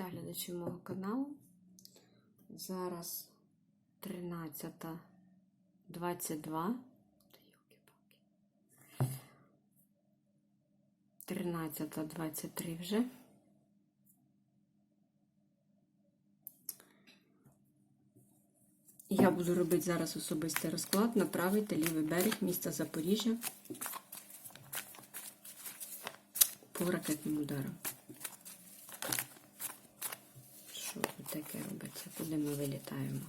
Вітаю глядачів мого каналу. Зараз 13.22. 13.23 вже. Я буду робити зараз особистий розклад на правий та лівий берег міста Запоріжжя по ракетним ударам. Що тут таке робиться? Куди ми вилітаємо?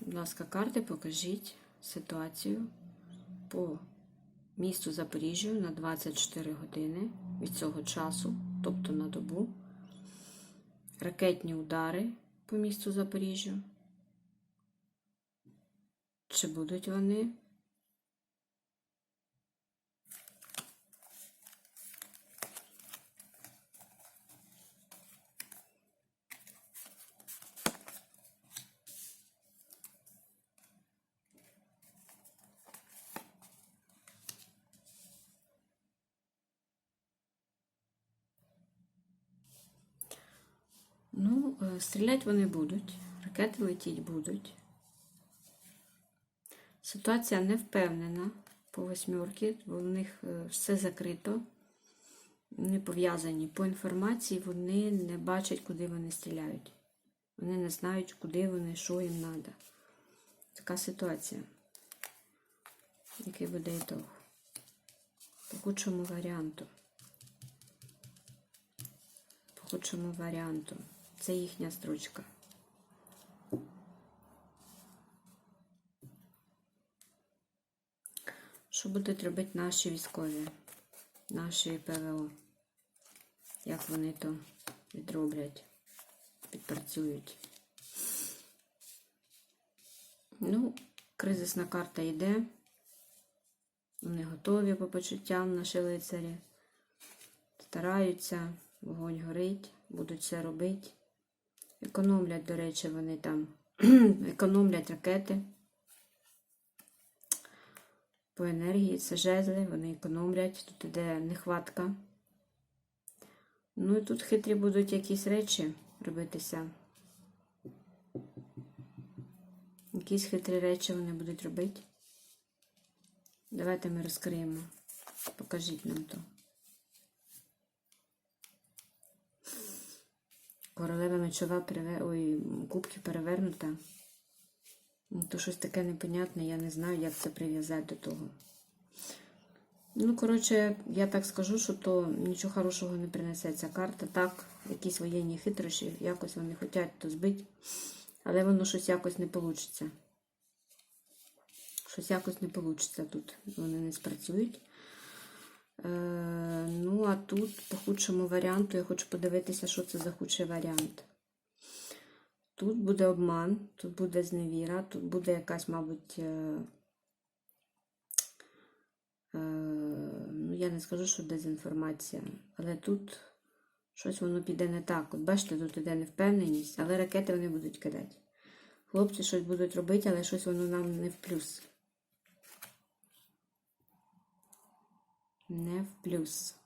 Будь ласка, карти, покажіть ситуацію по місту Запоріжжю на 24 години від цього часу, тобто на добу. Ракетні удари по місту Запоріжжю. Чи будуть вони? Ну, е, стріляти вони будуть, ракети летіть будуть. Ситуація не впевнена по восьмерки, бо в них е, все закрито, не пов'язані. По інформації вони не бачать, куди вони стріляють. Вони не знають, куди вони, що їм треба. Така ситуація. Який буде ітог? По худшому варіанту. По худшому варіанту. Це їхня строчка. Що будуть робити наші військові, наші ПВО? Як вони то відроблять, підпрацюють? Ну, кризисна карта йде. Вони готові по почуттям наші лицарі. Стараються, вогонь горить, будуть все робити. Економлять, до речі, вони там економлять ракети по енергії, це жезли, вони економлять, тут іде нехватка. Ну і тут хитрі будуть якісь речі робитися. Якісь хитрі речі вони будуть робити. Давайте ми розкриємо. Покажіть нам то. Королева мечова переве... Ой, кубки перевернута. Ну, То щось таке непонятне, я не знаю, як це прив'язати до того. Ну, коротше, я так скажу, що то нічого хорошого не принесе ця карта. Так, якісь воєнні хитрощі, якось вони хочуть то збити, але воно щось якось не вийде. Щось якось не вийде тут. Вони не спрацюють. Е, ну, а тут, по худшому варіанту, я хочу подивитися, що це за худший варіант. Тут буде обман, тут буде зневіра, тут буде якась, мабуть, е, е, ну, я не скажу, що дезінформація, але тут щось воно піде не так. От бачите, тут іде невпевненість, але ракети вони будуть кидати. Хлопці щось будуть робити, але щось воно нам не в плюс. Не в плюс.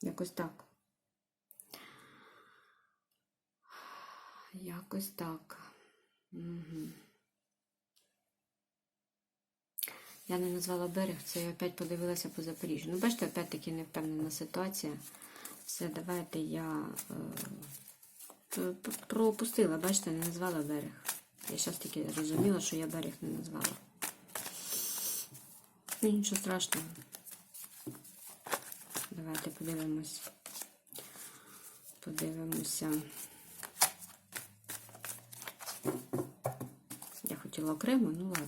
Якось так. Якось так. Угу. Я не назвала берег, це я опять подивилася по Запоріжжю. Ну, бачите, опять-таки невпевнена ситуація. Все, давайте я е, пропустила, бачите, не назвала берег. Я зараз тільки зрозуміла, що я берег не назвала. Ну, нічого страшного. Давайте подивимось. Подивимося. Я хотіла окремо, ну ладно.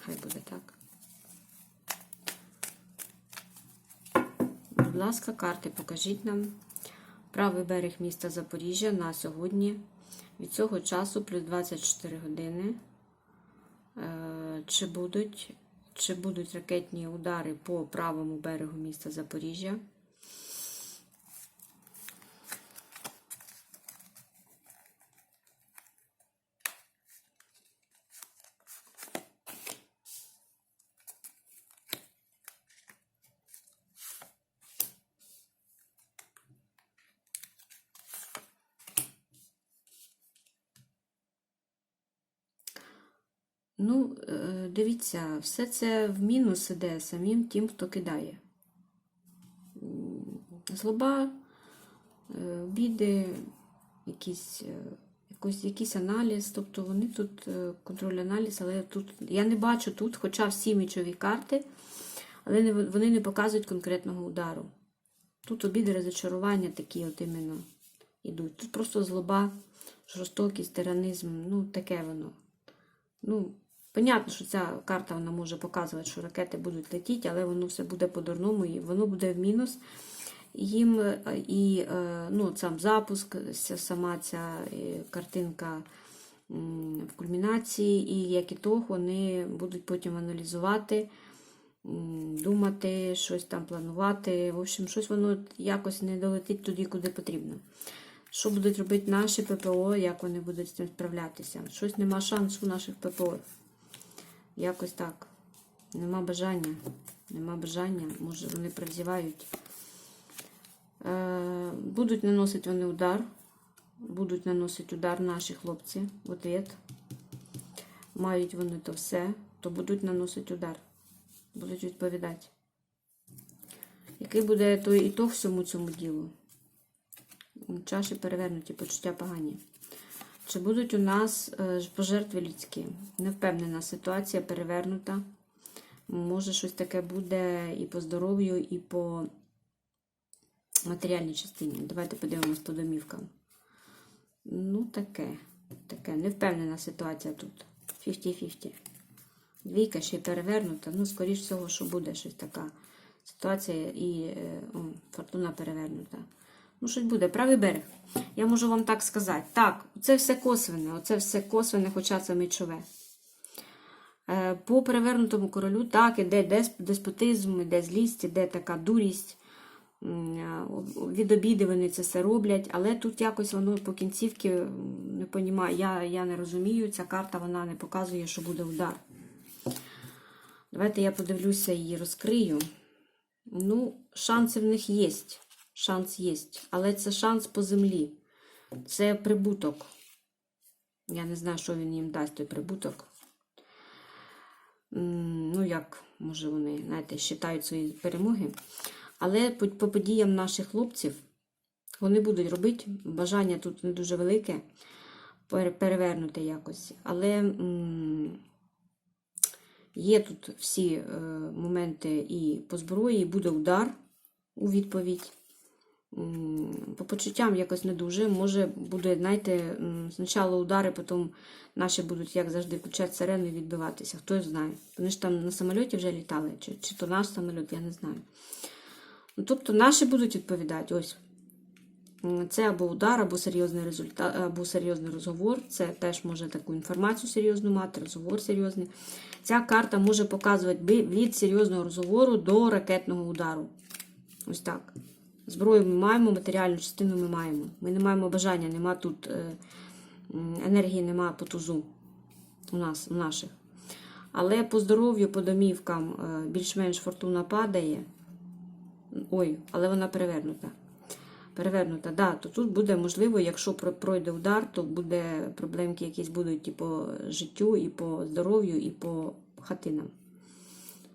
Хай буде так. Будь ласка, карти покажіть нам правий берег міста Запоріжжя на сьогодні. Від цього часу плюс 24 години. Е, Чи будуть, чи будуть ракетні удари по правому берегу міста Запоріжжя? Ну, е, дивіться, все це в мінус іде самим тим, хто кидає. Злоба, е, біди, якісь, е, якось, якийсь аналіз. Тобто вони тут контроль-аналіз, але тут я не бачу тут, хоча всі мічові карти, але вони не показують конкретного удару. Тут обіди, розочарування такі от іменно ідуть. Тут просто злоба, жорстокість, тиранизм, ну таке воно. Ну, понятно, що ця карта вона може показувати, що ракети будуть летіти, але воно все буде по-дурному, і воно буде в мінус. Їм е, і е, ну, сам запуск, сама ця е, картинка в кульмінації, і як ітог вони будуть потім аналізувати, думати, щось там планувати. В общем, щось воно якось не долетить туди, куди потрібно. Що будуть робити наші ППО, як вони будуть з цим справлятися? Щось нема шансу наших ППО. Якось так. Нема бажання. Нема бажання. Може, вони прозівають. Е, будуть наносити вони удар. Будуть наносити удар наші хлопці в ответ. Мають вони то все, то будуть наносити удар. Будуть відповідати. Який буде той ітог всьому цьому ділу? Чаші перевернуті, почуття погані. Чи будуть у нас е, пожертви людські? Не впевнена ситуація перевернута. Може, щось таке буде і по здоров'ю, і по матеріальній частині. Давайте подивимось по домівкам. Ну, таке. Таке. Не впевнена ситуація тут. 50-50. Двійка ще й перевернута. Ну, скоріш всього, що буде щось така ситуація і е, о, фортуна перевернута. Ну, щось буде. Правий берег. Я можу вам так сказати. Так, це все косвене. Оце все косвене, хоча це мечове. Е, По перевернутому королю так, іде деспотизм, іде злість, іде така дурість. Е, Від обіди вони це все роблять, але тут якось воно по кінцівки не понімаю. Я, я не розумію, ця карта вона не показує, що буде удар. Давайте я подивлюся її розкрию. Ну, шанси в них є. Шанс є. Але це шанс по землі. Це прибуток. Я не знаю, що він їм дасть той прибуток. Ну, як, може, вони, знаєте, вважають свої перемоги. Але по, по подіям наших хлопців вони будуть робити. Бажання тут не дуже велике перевернути якось. Але є тут всі е, моменти і по зброї, і буде удар у відповідь. По почуттям якось не дуже. Може, буде, знаєте, спочатку удари, потім наші будуть, як завжди, включати сирену і відбиватися. Хто знає. Вони ж там на самольоті вже літали, чи, чи то наш самоліт, я не знаю. Ну, тобто наші будуть відповідати. Ось. Це або удар, або серйозний результат, або серйозний розговор. Це теж може таку інформацію серйозну мати, розговор серйозний. Ця карта може показувати від серйозного розговору до ракетного удару. Ось так. Зброю ми маємо, матеріальну частину ми маємо. Ми не маємо бажання, нема тут е, енергії, нема по тузу у нас, у наших. Але по здоров'ю, по домівкам е, більш-менш фортуна падає. Ой, але вона перевернута. Перевернута, да, то тут буде можливо, якщо пройде удар, то буде проблемки якісь будуть і по життю, і по здоров'ю, і по хатинам.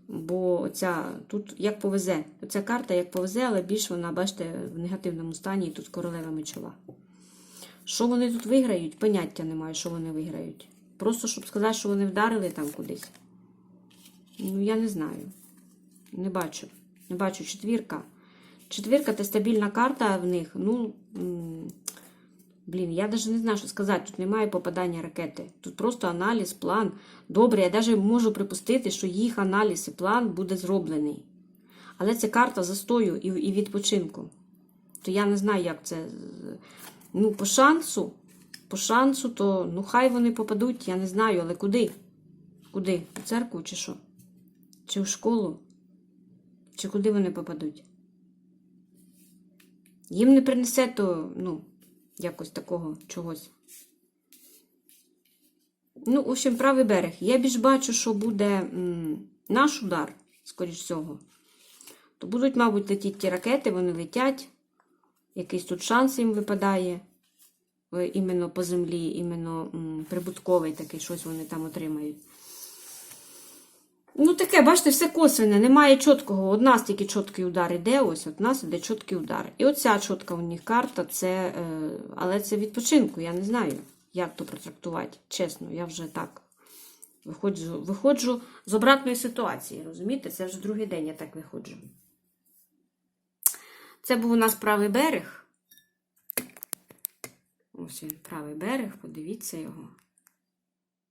Бо оця тут як повезе. Оця карта як повезе, але більш вона, бачите, в негативному стані, і тут королева мечова. Що вони тут виграють? Поняття немає, що вони виграють. Просто щоб сказати, що вони вдарили там кудись. Ну, я не знаю. Не бачу. Не бачу четвірка. Четвірка це стабільна карта в них. Ну, блін, я навіть не знаю, що сказати. Тут немає попадання ракети. Тут просто аналіз, план. Добре, я навіть можу припустити, що їх аналіз і план буде зроблений. Але це карта застою і, відпочинку. То я не знаю, як це. Ну, по шансу, по шансу, то ну хай вони попадуть, я не знаю, але куди? Куди? У церкву чи що? Чи в школу? Чи куди вони попадуть? Їм не принесе то, ну, якось такого чогось. Ну, в общем, правий берег. Я більш бачу, що буде наш удар, скоріш всього. То будуть, мабуть, летіти ті ракети, вони летять. Якийсь тут шанс їм випадає. е, Іменно по землі, іменно прибутковий такий, щось вони там отримають. Ну, таке, бачите, все косвене, немає чіткого. Одна тільки чіткий удар іде, ось от нас іде чіткий удар. І оця чітка у них карта, це, е, але це відпочинку, я не знаю, як то протрактувати. Чесно, я вже так виходжу, виходжу з обратної ситуації, розумієте? Це вже другий день я так виходжу. Це був у нас правий берег. Ось він, правий берег, подивіться його.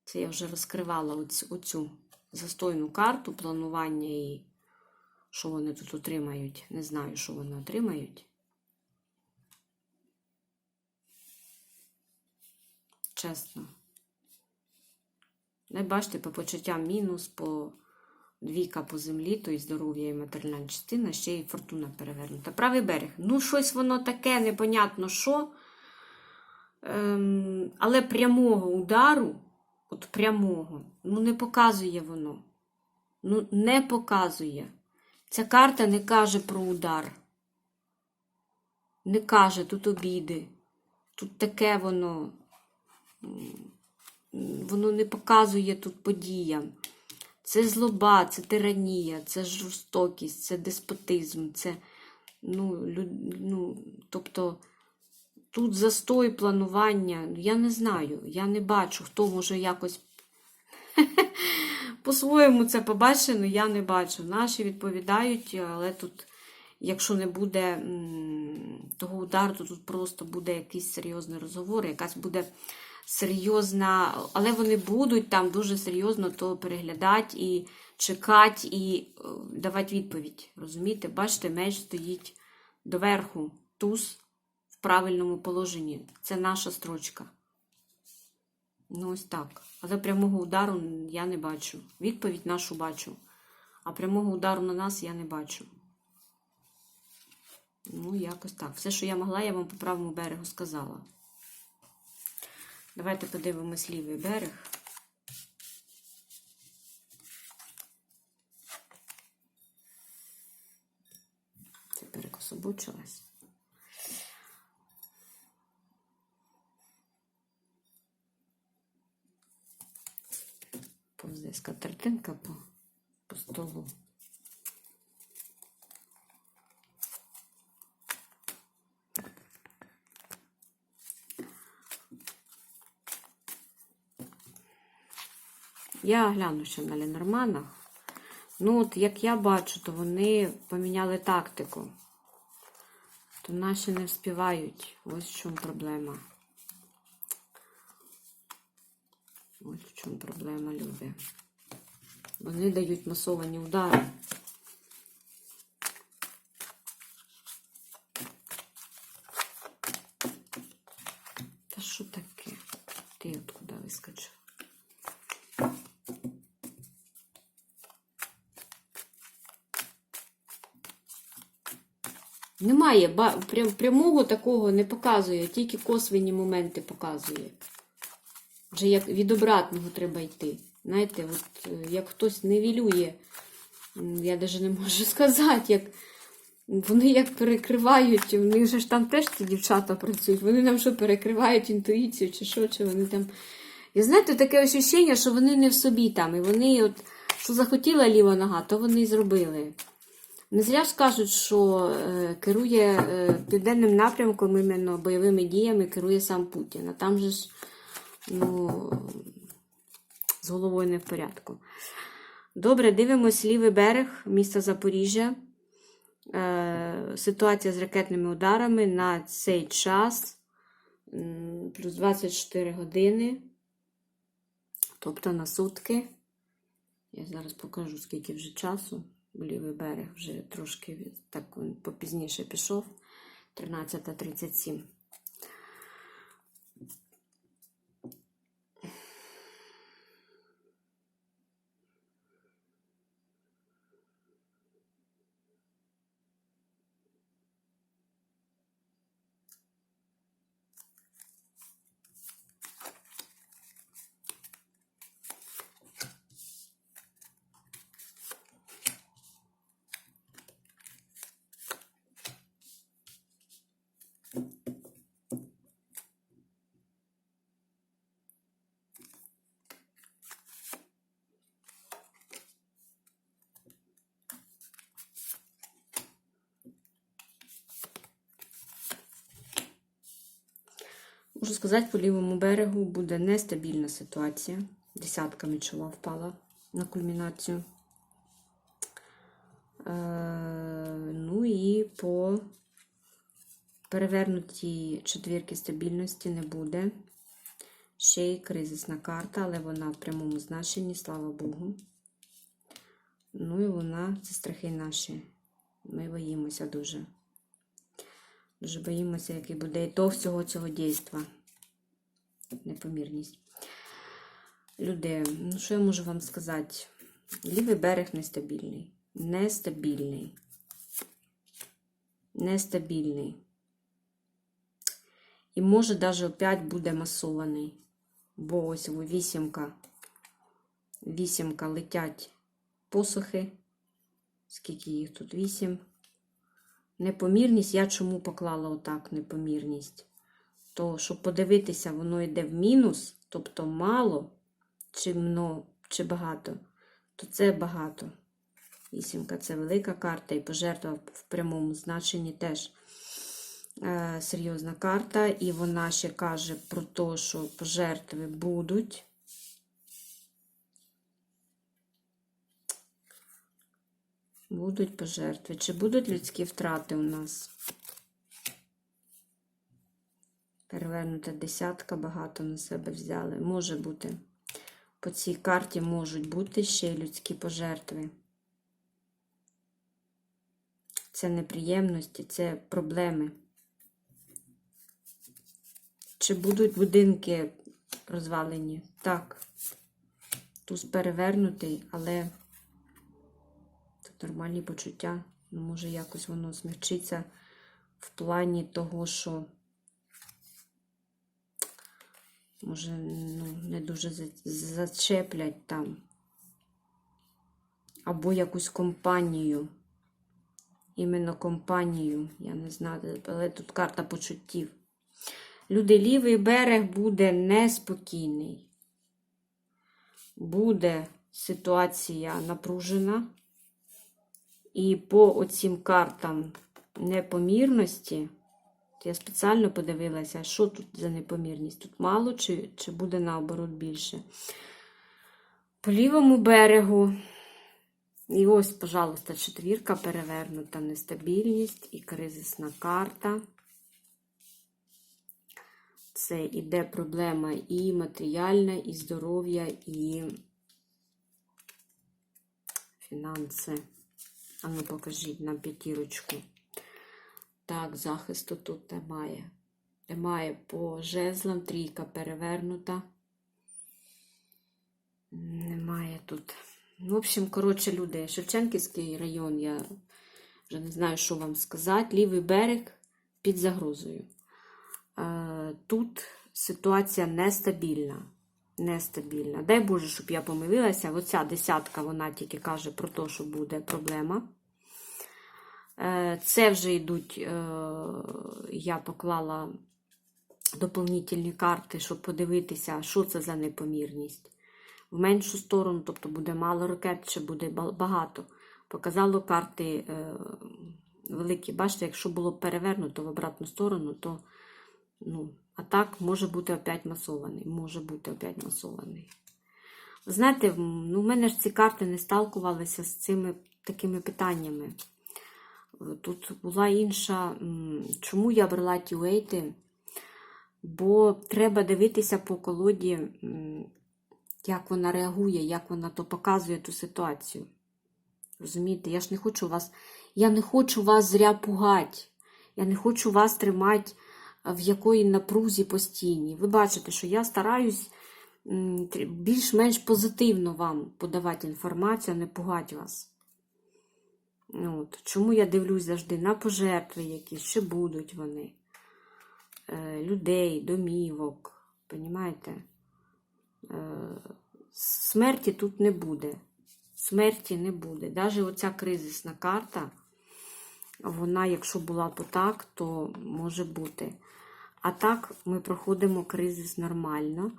Це я вже розкривала оцю застойну карту планування і що вони тут отримають. Не знаю, що вони отримають. Чесно. Не бачите, по почуттям мінус, по двійка по землі, то і здоров'я і матеріальна частина, ще й фортуна перевернута. Правий берег. Ну, щось воно таке, непонятно що. Ем, але прямого удару, от прямого, ну не показує воно. Ну, не показує. Ця карта не каже про удар. Не каже тут обіди. Тут таке воно. Воно не показує тут подіям. Це злоба, це тиранія, це жорстокість, це деспотизм, це, ну, лю, ну, тобто, тут застой планування. Ну, Я не знаю, я не бачу, хто може якось по-своєму це але я не бачу. Наші відповідають, але тут, якщо не буде того удару, то тут просто буде якийсь серйозний розговор, якась буде серйозна, але вони будуть там дуже серйозно то переглядати і чекати, і е, давати відповідь. Розумієте? Бачите, меч стоїть доверху, туз правильному положенні. Це наша строчка. Ну, ось так. Але прямого удару я не бачу. Відповідь нашу бачу. А прямого удару на нас я не бачу. Ну, якось так. Все, що я могла, я вам по правому берегу сказала. Давайте подивимось лівий берег. Це перекособочилась. Повзе скатертинка по, по столу. Я гляну ще на Ленорманах. Ну, от як я бачу, то вони поміняли тактику. То наші не вспівають. Ось в чому проблема. Ось в чому проблема. Вони дають масовані удари. Та що таке? Ти откуда вискочив? Немає, прямого такого не показує, тільки косвені моменти показує. Вже як від обратного треба йти. Знаєте, от е, як хтось невілює, я навіть не можу сказати, як вони як перекривають, них ж там теж ці дівчата працюють, вони нам що перекривають інтуїцію, чи що, чи вони там. І знаєте, таке ощущення, що вони не в собі там. І вони, от, що захотіла ліва нога, то вони і зробили. Не зря ж кажуть, що е, керує е, південним напрямком іменно бойовими діями керує сам Путін. А там же ж ну, з головою не в порядку. Добре, дивимось лівий берег міста Запоріжжя. Е, ситуація з ракетними ударами на цей час плюс 24 години. Тобто на сутки. Я зараз покажу, скільки вже часу. Лівий берег вже трошки так попізніше пішов. 13.37. Можу сказати, по лівому берегу буде нестабільна ситуація. Десятка мечова впала на кульмінацію. Е, ну і по перевернутій четвірки стабільності не буде. Ще й кризисна карта, але вона в прямому значенні, слава Богу. Ну і вона, це страхи наші. Ми боїмося дуже. Дуже боїмося, який буде ітог всього цього дійства. Непомірність. Люди, ну що я можу вам сказати? Лівий берег нестабільний. Нестабільний. Нестабільний. І може навіть опять буде масований. Бо ось вісімка. Вісімка летять посухи. Скільки їх тут? Вісім. Непомірність. Я чому поклала отак непомірність? То, щоб подивитися, воно йде в мінус, тобто мало, чи мно, чи багато, то це багато. Вісімка це велика карта, і пожертва в прямому значенні теж е, серйозна карта. І вона ще каже про те, що пожертви будуть. Будуть пожертви. Чи будуть людські втрати у нас? Перевернута десятка, багато на себе взяли. Може бути. По цій карті можуть бути ще й людські пожертви. Це неприємності, це проблеми. Чи будуть будинки розвалені? Так. Туз перевернутий, але нормальні почуття. Ну, може, якось воно змягчиться в плані того, що може, ну, не дуже зачеплять там. Або якусь компанію. Іменно компанію. Я не знаю, але тут карта почуттів. Люди, лівий берег буде неспокійний. Буде ситуація напружена. І по оцім картам непомірності, я спеціально подивилася, що тут за непомірність. Тут мало чи, чи буде наоборот більше. По лівому берегу. І ось, пожалуйста, четвірка перевернута нестабільність і кризисна карта. Це іде проблема і матеріальна, і здоров'я, і фінанси. А ну покажіть нам п'ятірочку. Так, захисту тут немає. Немає по жезлам, трійка перевернута. Немає тут. В общем, коротше, люди, Шевченківський район, я вже не знаю, що вам сказати. Лівий берег під загрозою. Е, Тут ситуація нестабільна. Нестабільна. Дай Боже, щоб я помилилася. Оця десятка, вона тільки каже про те, що буде проблема. Е, Це вже йдуть, е, я поклала доповнительні карти, щоб подивитися, що це за непомірність. В меншу сторону, тобто буде мало ракет, чи буде багато. Показало карти е, великі. Бачите, якщо було перевернуто в обратну сторону, то ну, а так може бути опять масований. Може бути опять масований. Знаєте, ну, в мене ж ці карти не сталкувалися з цими такими питаннями. Тут була інша. Чому я брала ті вейти? Бо треба дивитися по колоді, як вона реагує, як вона то показує ту ситуацію. Розумієте, я ж не хочу вас, я не хочу вас зря пугати. Я не хочу вас тримати в якої напрузі постійній. Ви бачите, що я стараюсь більш-менш позитивно вам подавати інформацію, а не пугати вас. От. Чому я дивлюсь завжди на пожертви якісь, чи будуть вони, е, людей, домівок, понімаєте? Е, смерті тут не буде. Смерті не буде. Навіть оця кризисна карта, вона, якщо була б так, то може бути. А так ми проходимо кризис нормально.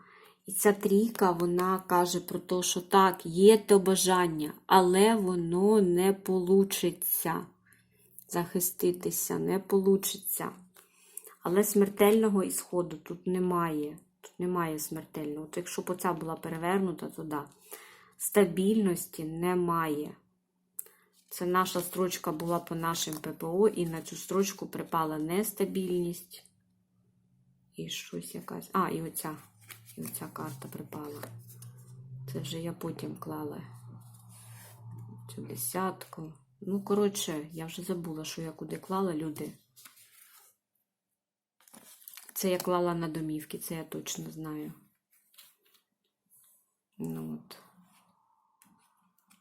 І ця трійка, вона каже про те, що так, є то бажання, але воно не получиться захиститися, не получиться. Але смертельного ісходу тут немає. Тут немає смертельного. От якщо б оця була перевернута, то да. Стабільності немає. Це наша строчка була по нашим ППО, і на цю строчку припала нестабільність. І щось якась. А, і оця. І оця карта припала. Це вже я потім клала цю десятку. Ну, коротше, я вже забула, що я куди клала люди. Це я клала на домівки, це я точно знаю. Ну от.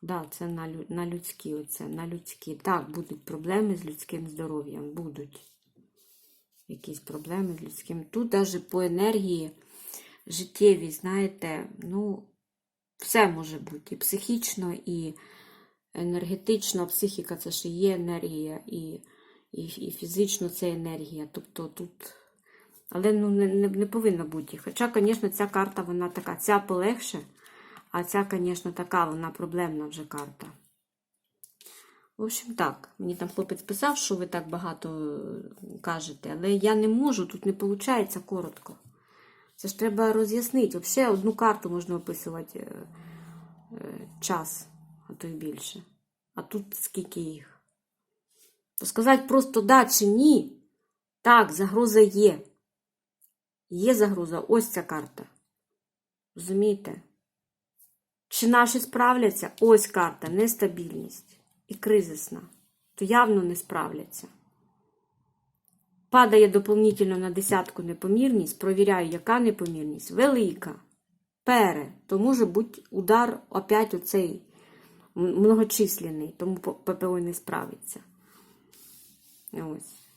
Да, це на, на людські, оце, на людські. Так, будуть проблеми з людським здоров'ям. Будуть якісь проблеми з людським. Тут навіть по енергії життєві, знаєте, ну, все може бути. І психічно, і енергетично. Психіка це і є енергія, і, і, і фізично це енергія. Тобто тут. Але ну, не, не, не повинно бути. Хоча, звісно, ця карта вона така, ця полегше, а ця, звісно, така, вона проблемна вже карта. В общем, так. Мені там хлопець писав, що ви так багато е, кажете, але я не можу, тут не виходить коротко. Це ж треба роз'яснити. Взагалі одну карту можна описувати е, е, час, а то й більше. А тут скільки їх. То сказати просто да чи ні. Так, загроза є. Є загроза, ось ця карта. Розумієте? Чи наші справляться? Ось карта, нестабільність і кризисна. То явно не справляться. Падає доповнительно на десятку непомірність, провіряю, яка непомірність. Велика. Пере. То може бути удар опять оцей многочисленний, тому ППО не справиться. Ось.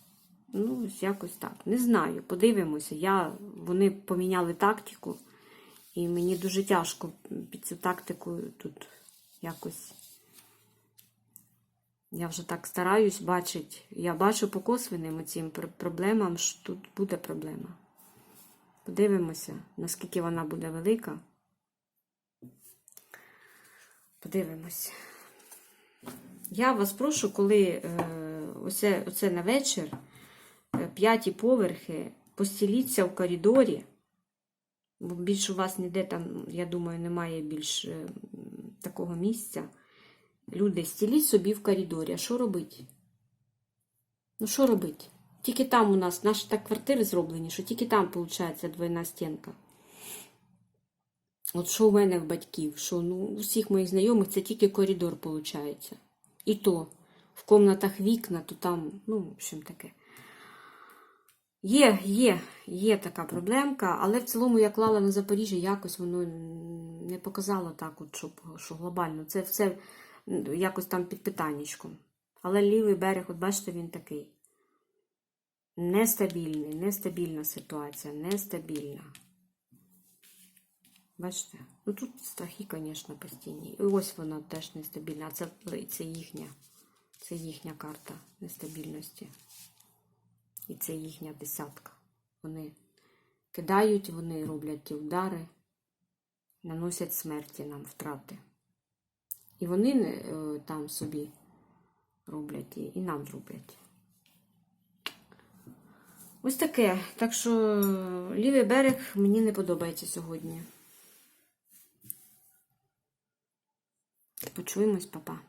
Ну, ось якось так. Не знаю, подивимося. Я, вони поміняли тактику, і мені дуже тяжко під цю тактику тут якось. Я вже так стараюсь бачити. Я бачу по косвенним цим проблемам, що тут буде проблема. Подивимося, наскільки вона буде велика. Подивимося. Я вас прошу, коли е, оце, оце на вечір, е, п'яті поверхи, постіліться в коридорі, бо більше у вас ніде там, я думаю, немає більш е, такого місця. Люди, стіліть собі в коридорі. А що робити? Ну, що робити? Тільки там у нас наші так квартири зроблені, що тільки там, виходить, двойна стінка. От що у мене в батьків, що ну, у всіх моїх знайомих це тільки коридор, виходить. І то в комнатах вікна, то там, ну, в общем таке. Є, є, є така проблемка, але в цілому я клала на Запоріжжя, якось воно не показало так, от, щоб, що глобально. Це все якось там під питаннячком. Але лівий берег, от бачите, він такий. Нестабільний, нестабільна ситуація, нестабільна. Бачите? Ну тут страхи, звісно, постійні. І ось вона теж нестабільна. Це, це їхня. Це їхня карта нестабільності. І це їхня десятка. Вони кидають, вони роблять ті удари, наносять смерті нам втрати. І вони не, е, там собі роблять, і, і нам роблять. Ось таке. Так що лівий берег мені не подобається сьогодні. Почуємось, папа.